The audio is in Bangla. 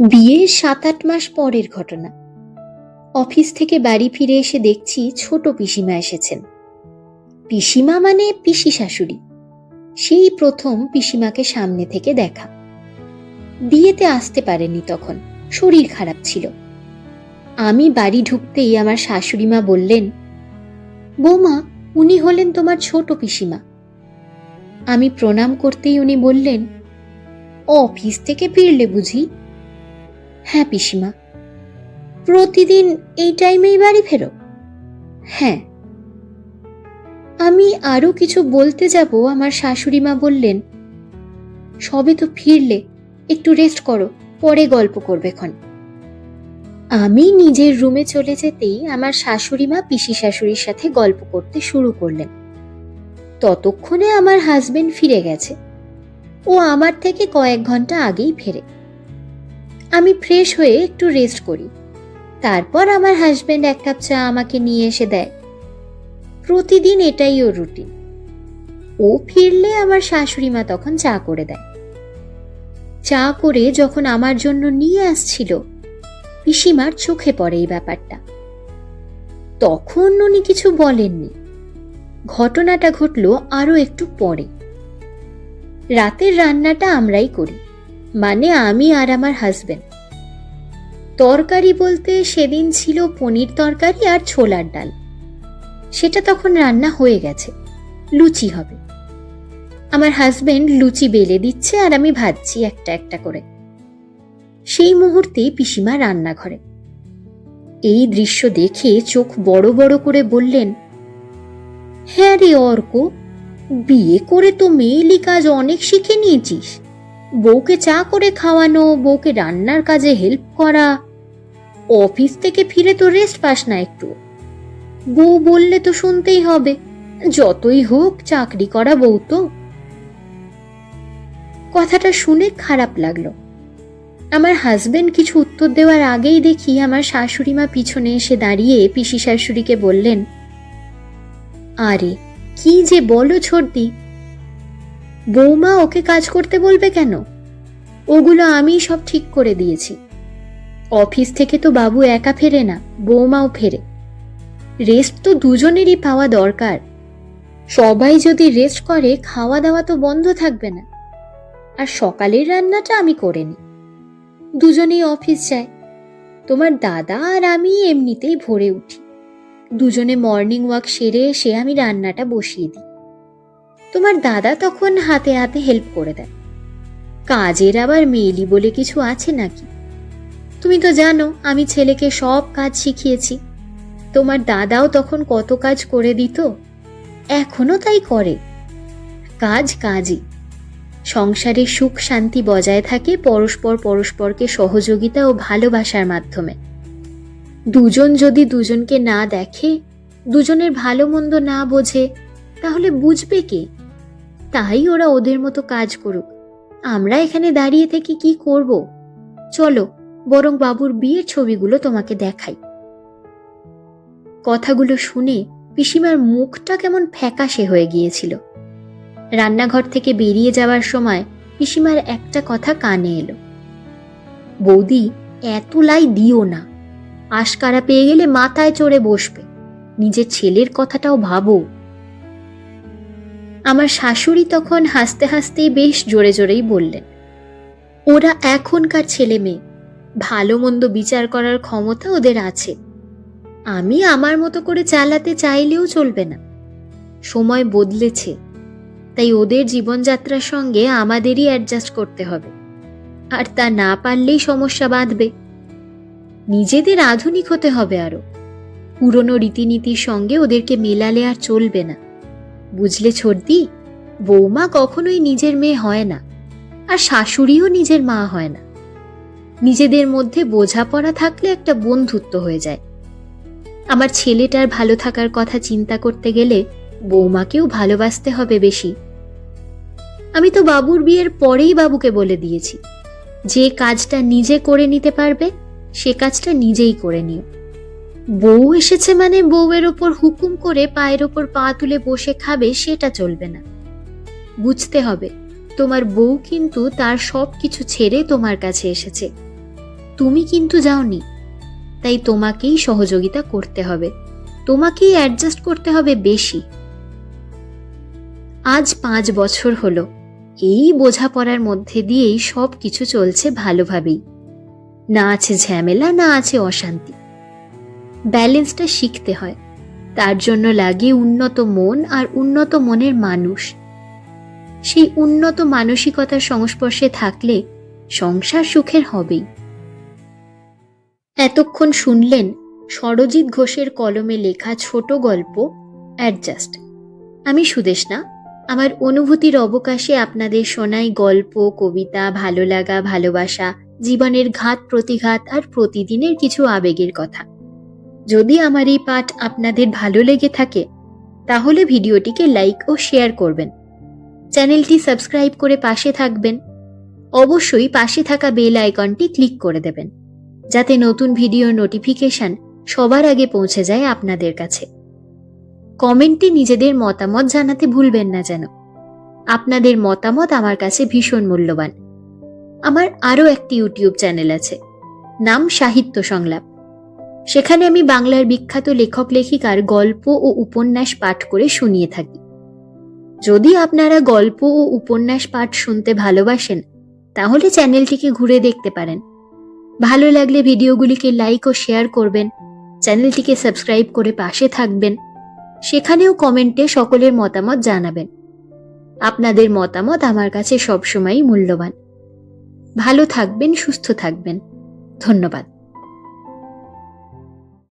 বিয়ের সাত আট মাস পরের ঘটনা। অফিস থেকে বাড়ি ফিরে এসে দেখছি ছোট পিসিমা এসেছেন। পিসিমা মানে পিসি শাশুড়ি। সেই প্রথম পিসিমাকে সামনে থেকে দেখা। বিয়েতে আসতে পারেনি তখন, শরীর খারাপ ছিল। আমি বাড়ি ঢুকতেই আমার শাশুড়ি মা বললেন, বৌমা, উনি হলেন তোমার ছোট পিসিমা। আমি প্রণাম করতেই উনি বললেন, অফিস থেকে ফিরলে বুঝি হ্যাঁ পিসিমা। প্রতিদিন এই টাইমেই বাড়ি ফেরো। হ্যাঁ। আমি আরও কিছু বলতে যাব, আমার শাশুড়ি মা বললেন। সবে তো ফিরলে, একটু রেস্ট করো, পরে গল্প করবে ক্ষণ আমি নিজের রুমে চলে যেতেই আমার শাশুড়ি মা পিসি শাশুড়ির সাথে গল্প করতে শুরু করলেন। ততক্ষণে আমার হাজবেন্ড ফিরে গেছে। ও আমার থেকে কয়েক ঘণ্টা আগেই ফেরে। আমি ফ্রেশ হয়ে একটু রেস্ট করি। তারপর আমার হাজবেন্ড এক কাপ চা আমাকে নিয়ে এসে দেয়। প্রতিদিন এটাই ওর রুটিন ও ফিরলে আমার শাশুড়ি মা তখন চা করে দেয়। চা করে যখন আমার জন্য নিয়ে আসছিল, পিসিমার চোখে পড়ে এই ব্যাপারটা। তখন উনি কিছু বলেননি। ঘটনাটা ঘটলো আরও একটু পরে। রাতের রান্নাটা আমরাই করি। মানে আমি আর আমার হাজবেন্ড তরকারি বলতে সেদিন ছিল পনির তরকারি আর ছোলার ডাল। সেটা তখন রান্না হয়ে গেছে, লুচি হবে। আমার হাজবেন্ড লুচি বেলে দিচ্ছে আর আমি ভাজছি একটা একটা করে। সেই মুহূর্তে পিসিমা রান্নাঘরে। এই দৃশ্য দেখে চোখ বড় বড় করে বললেন হ্যাঁ রে অর্ক, বিয়ে করে তো মেয়েলি কাজ অনেক শিখে নিয়েছিস। বউকে চা করে খাওয়ানো, বউকে রান্নার কাজে হেল্প করা। অফিস থেকে ফিরে তো রেস্ট পাস না একটু। বউ বললে তো শুনতেই হবে, যতই হোক চাকরি করা বউ তো। কথাটা শুনে খারাপ লাগল। আমার হাজবেন্ড কিছু উত্তর দেওয়ার আগেই দেখি আমার শাশুড়ি মা পিছনে এসে দাঁড়িয়ে পিসি শাশুড়িকে বললেন, আরে, কি যে বলো ছোটদি বৌমা ওকে কাজ করতে বলবে কেন? ওগুলো আমি সব ঠিক করে দিয়েছি। অফিস থেকে তো বাবু একা ফেরে না, বৌমাও ফেরে। রেস্ট তো দুজনেরই পাওয়া দরকার। সবাই যদি রেস্ট করে খাওয়া দাওয়া তো বন্ধ থাকবে না। আর সকালের রান্নাটা আমি করে নিই দুজনেই অফিস যায়। তোমার দাদা আর আমি এমনিতেই ভোরে উঠি। দুজনে মর্নিং ওয়াক সেরে এসে আমি রান্নাটা বসিয়ে দিই। তোমার দাদা তখন হাতে হাতে হেল্প করে দেয়। কাজের আবার মেয়েলি বলে কিছু আছে নাকি? তুমি তো জানো, আমি ছেলেকে সব কাজ শিখিয়েছি। তোমার দাদাও তখন কত কাজ করে দিত? এখনও তাই করে। কাজ কাজই। সংসারে সুখ শান্তি বজায় থাকে পরস্পর পরস্পরকে সহযোগিতা ও ভালোবাসার মাধ্যমে। দুজন যদি দুজনকে না দেখে, দুজনের ভালো মন্দ না বোঝে, তাহলে বুঝবে কে? তাই ওরা ওদের মতো কাজ করুক। আমরা এখানে দাঁড়িয়ে থেকে কি করব? চলো, বরং বাবুর বিয়ের ছবিগুলো তোমাকে দেখাই। কথাগুলো শুনে পিসিমার মুখটা কেমন ফ্যাকাশে হয়ে গিয়েছিল। রান্নাঘর থেকে বেরিয়ে যাওয়ার সময় পিসিমার একটা কথা কানে এলো। বৌদি, এত লাই দিও না। আশকারা পেয়ে গেলে মাথায় চড়ে বসবে। নিজের ছেলের কথাটাও ভাবো। আমার শাশুড়ি তখন হাসতে হাসতেই বেশ জোরে জোরেই বললেন, ওরা এখনকার ছেলে মেয়ে। ভালো মন্দ বিচার করার ক্ষমতা ওদের আছে। আমি আমার মতো করে চালাতে চাইলেও চলবে না। সময় বদলেছে। তাই ওদের জীবনযাত্রার সঙ্গে আমাদেরই অ্যাডজাস্ট করতে হবে। আর তা না পারলেই সমস্যা বাঁধবে। নিজেদের আধুনিক হতে হবে আরও। পুরনো রীতিনীতির সঙ্গে ওদেরকে মেলালে আর চলবে না। বুঝলে ছোটদি, বৌমা কখনোই নিজের মেয়ে হয় না, আর শাশুড়িও নিজের মা হয় না। নিজেদের মধ্যে বোঝাপড়া থাকলে একটা বন্ধুত্ব হয়ে যায়। আমার ছেলেটার ভালো থাকার কথা চিন্তা করতে গেলে বৌমাকেও ভালোবাসতে হবে বেশি। আমি তো বাবুর বিয়ের পরেই বাবুকে বলে দিয়েছি, যে কাজটা নিজে করে নিতে পারবে, সে কাজটা নিজেই করে নিও। বউ এসেছে মানে বউয়ের ওপর হুকুম করে পায়ের ওপর পা তুলে বসে খাবে, সেটা চলবে না। বুঝতে হবে, তোমার বউ কিন্তু তার সব কিছু ছেড়ে তোমার কাছে এসেছে। তুমি কিন্তু যাওনি, তাই তোমাকেই সহযোগিতা করতে হবে। তোমাকেই অ্যাডজাস্ট করতে হবে বেশি। আজ পাঁচ বছর হলো, এই বোঝাপড়ার মধ্যে দিয়েই সব কিছু চলছে ভালোভাবেই। না আছে ঝামেলা, না আছে অশান্তি। ব্যালেন্সটা শিখতে হয়। তার জন্য লাগে উন্নত মন আর উন্নত মনের মানুষ। সেই উন্নত মানসিকতার সংস্পর্শে থাকলে সংসার সুখের হবেই। এতক্ষণ শুনলেন সরজিৎ ঘোষের কলমে লেখা ছোট গল্প, অ্যাডজাস্ট। আমি সুদেশনা আমার অনুভূতির অবকাশে আপনাদের শোনাই গল্প, কবিতা, ভালো লাগা, ভালোবাসা, জীবনের ঘাত, প্রতিঘাত আর প্রতিদিনের কিছু আবেগের কথা। যদি আমার এই পাঠ আপনাদের ভালো লেগে থাকে, তাহলে ভিডিওটিকে লাইক ও শেয়ার করবেন। চ্যানেলটি সাবস্ক্রাইব করে পাশে থাকবেন। অবশ্যই পাশে থাকা বেল আইকনটি ক্লিক করে দেবেন, যাতে নতুন ভিডিও নোটিফিকেশন সবার আগে পৌঁছে যায় আপনাদের কাছে। কমেন্টে নিজেদের মতামত জানাতে ভুলবেন না যেন। আপনাদের মতামত আমার কাছে ভীষণ মূল্যবান। আমার আরও একটি ইউটিউব চ্যানেল আছে, নাম সাহিত্য সংলাপ। সেখানে আমি বাংলার বিখ্যাত লেখক লেখিকার গল্প ও উপন্যাস পাঠ করে শুনিয়ে থাকি। যদি আপনারা গল্প ও উপন্যাস পাঠ শুনতে ভালোবাসেন, তাহলে চ্যানেলটিকে ঘুরে দেখতে পারেন। ভালো লাগলে ভিডিওগুলিকে লাইক ও শেয়ার করবেন, চ্যানেলটিকে সাবস্ক্রাইব করে পাশে থাকবেন, সেখানেও কমেন্টে সকলের মতামত জানাবেন। আপনাদের মতামত আমার কাছে সবসময়ই মূল্যবান। ভালো থাকবেন, সুস্থ থাকবেন। ধন্যবাদ।